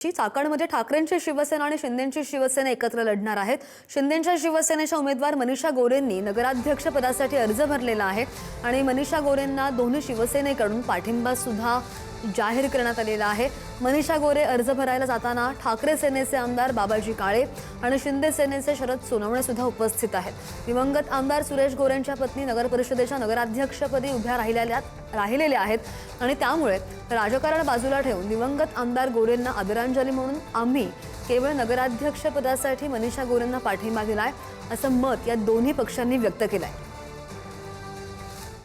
ची चाकणमध्ये ठाकरेंची शिवसेना आणि शिंदेची शिवसेना एकत्र लढणार आहेत. शिंदेच्या शिवसेनेच्या उमेदवार मनीषा गोरेंनी नगराध्यक्ष पदासाठी अर्ज भरलेला आहे. आणि मनीषा गोरेंना दोन्ही शिवसेनेकडून पाठिंबा सुद्धा जाहीर करण्यात आलेला आहे. मनीषा गोरे अर्ज भरायला जाताना ठाकरे सेनेचे आमदार बाबाजी काळे आणि शिंदे सेनेचे शरद सोनवणे सुद्धा उपस्थित आहेत. दिवंगत आमदार सुरेश गोरेंच्या पत्नी नगर परिषदेच्या नगराध्यक्षपदी उभ्या राहिलेल्या राहिलेल्या आहेत आणि त्यामुळे राजकारण बाजूला ठेवून दिवंगत आमदार गोरेंना आदरांजली म्हणून आम्ही केवळ नगराध्यक्षपदासाठी मनीषा गोरेंना पाठिंबा दिलाय असं मत या दोन्ही पक्षांनी व्यक्त केलंय.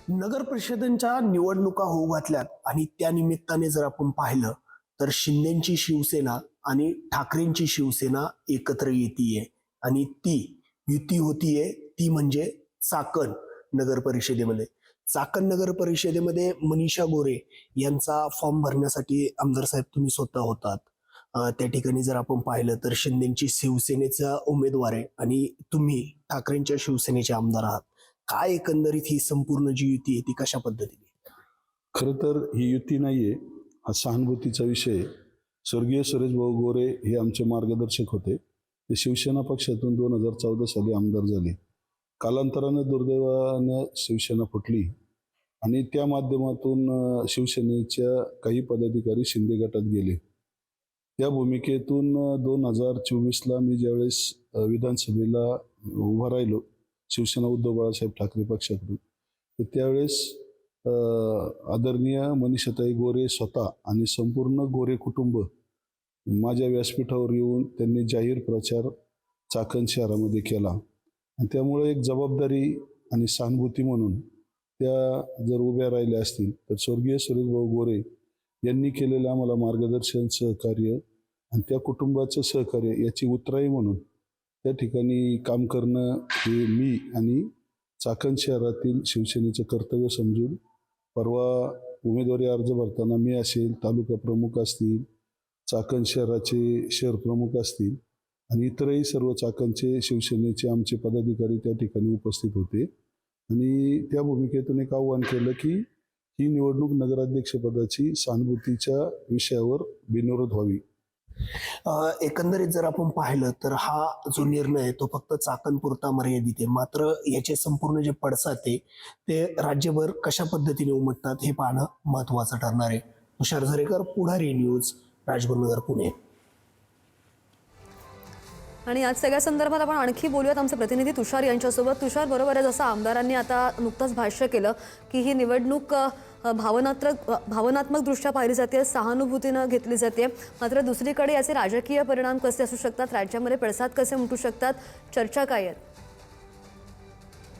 नगर परिषदेच्या निवडणुका होऊ घातल्यात. आणि त्या निमित्ताने जर आपण पाहिलं तर शिंदेची शिवसेना आणि ठाकरेंची शिवसेना एकत्र येतीये. आणि ती युती होतीये ती म्हणजे चाकण नगर परिषदेमध्ये. चाकण नगर परिषदेमध्ये मनीषा गोरे यांचा फॉर्म भरण्यासाठी आमदार साहेब तुम्ही स्वतः होतात. त्या ठिकाणी जर आपण पाहिलं तर शिंदेची शिवसेनेचा उमेदवार आहे आणि तुम्ही ठाकरेंच्या शिवसेनेचे आमदार आहात. काय एकंदरीत ही संपूर्ण जी युती आहे ती कशा पद्धतीने? खरं तर ही युती नाही आहे हा सहानुभूतीचा विषय स्वर्गीय सुरेश भाऊ गोरे हे आमचे मार्गदर्शक होते. ते शिवसेना पक्षातून दोन हजार चौदा साली आमदार झाले. कालांतरानं दुर्दैवानं शिवसेना फुटली आणि त्या माध्यमातून शिवसेनेच्या काही पदाधिकारी शिंदे गटात गेले. या भूमिकेतून दोन हजार चोवीसला मी ज्यावेळेस विधानसभेला उभा राहिलो शिवसेना उद्धव बाळासाहेब ठाकरे पक्षाकडून तर त्यावेळेस आदरणीय मनीषताई गोरे स्वतः आणि संपूर्ण गोरे कुटुंब माझ्या व्यासपीठावर येऊन त्यांनी जाहीर प्रचार चाकण शहरामध्ये केला. आणि त्यामुळे एक जबाबदारी आणि सहानुभूती म्हणून त्या जर उभ्या राहिल्या असतील तर स्वर्गीय सुरेशभाऊ गोरे यांनी केलेलं आम्हाला मार्गदर्शन सहकार्य आणि त्या कुटुंबाचं सहकार्य याची उतराई म्हणून त्या ठिकाणी काम करणं हे मी आणि चाकण शहरातील शिवसेनेचं कर्तव्य समजून परवा उमेदवारी अर्ज भरताना मी असेल तालुका प्रमुख असतील चाकण शहराचे शहर प्रमुख असतील आणि इतरही सर्व चाकणचे शिवसेनेचे आमचे पदाधिकारी त्या ठिकाणी उपस्थित होते. आणि त्या भूमिकेतून एक आव्हान केलं की ही निवडणूक नगराध्यक्षपदाची सहानुभूतीच्या विषयावर बिनविरोध व्हावी. एकंदरीत जर आपण पाहिलं तर हा जो निर्णय आहे तो फक्त चाकणपुरता मर्यादित आहे. मात्र याचे संपूर्ण जे पडसाद आहे ते राज्यभर कशा पद्धतीने उमटतात हे पाहणं महत्वाचं ठरणार आहे. तुषार झरेकर पुढारी न्यूज राजगुरुनगर पुणे. आणि आज सगळ्या संदर्भात आपण आणखी बोलूयात. आमचे प्रतिनिधी तुषार यांच्यासोबत. तुषार बरोबर आहे जसं आमदारांनी आता नुकतंच भाष्य केलं की ही निवडणूक भावनात्मक भावनात्मकदृष्ट्या पाहिली जाते सहानुभूतीनं घेतली जाते. मात्र दुसरीकडे याचे राजकीय परिणाम कसे असू शकतात? राज्यामध्ये पडसाद कसे उमटू शकतात? चर्चा काय आहेत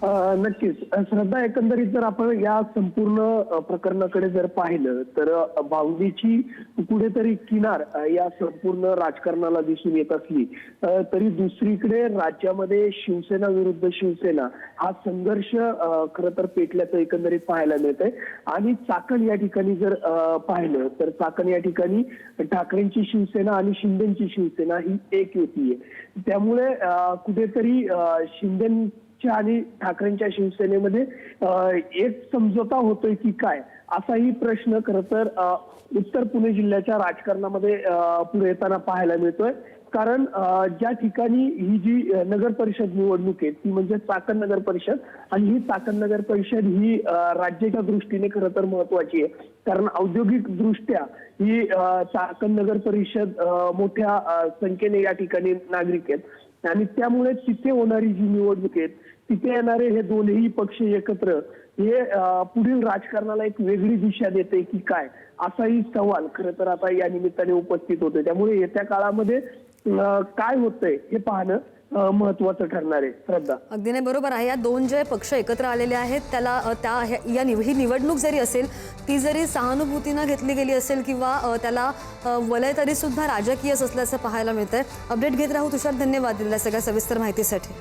नक्कीच. श्रद्धा एकंदरीत जर आपण या संपूर्ण प्रकरणाकडे जर पाहिलं तर भावनेची कुठेतरी किनार या संपूर्ण राजकारणाला दिसून येत असली तरी दुसरीकडे राज्यामध्ये शिवसेना विरुद्ध शिवसेना हा संघर्ष खर तर पेटल्याचं एकंदरीत पाहायला मिळतंय. आणि चाकण या ठिकाणी जर पाहिलं तर चाकण या ठिकाणी ठाकरेंची शिवसेना आणि शिंदेची शिवसेना ही एक युती आहे त्यामुळे कुठेतरी शिंदे आणि ठाकरेंच्या शिवसेनेमध्ये एक समझोता होतोय की काय? असाही प्रश्न खर तर उत्तर पुणे जिल्ह्याच्या राजकारणामध्ये पुढे येताना पाहायला मिळतोय. कारण ज्या ठिकाणी ही जी नगर परिषद निवडणूक आहे ती म्हणजे चाकण नगर परिषद. आणि ही चाकण नगर परिषद ही राज्याच्या दृष्टीने खरं तर महत्वाची आहे. कारण औद्योगिक दृष्ट्या ही चाकण नगर परिषद मोठ्या संख्येने या ठिकाणी नागरिक आहेत. आणि त्यामुळे तिथे होणारी जी निवडणूक आहे तिथे येणारे हे दोन्ही पक्ष एकत्र हे पुढील राजकारणाला एक वेगळी दिशा देते की काय असाही सवाल खरं तर आता या निमित्ताने उपस्थित होते त्यामुळे येत्या काळामध्ये काय होतंय हे पाहणं महत्वाचं ठरणार आहे. श्रद्धा. अगदी नाही बरोबर आहे. या दोन जे पक्ष एकत्र आलेले आहेत त्याला त्या या निव ही निवडणूक जरी असेल ती जरी सहानुभूतीनं घेतली गेली असेल किंवा त्याला वलय तरी सुद्धा राजकीयच असल्याचं पाहायला मिळतंय. अपडेट घेत राहू तुषार धन्यवाद दिलेल्या सगळ्या सविस्तर माहितीसाठी.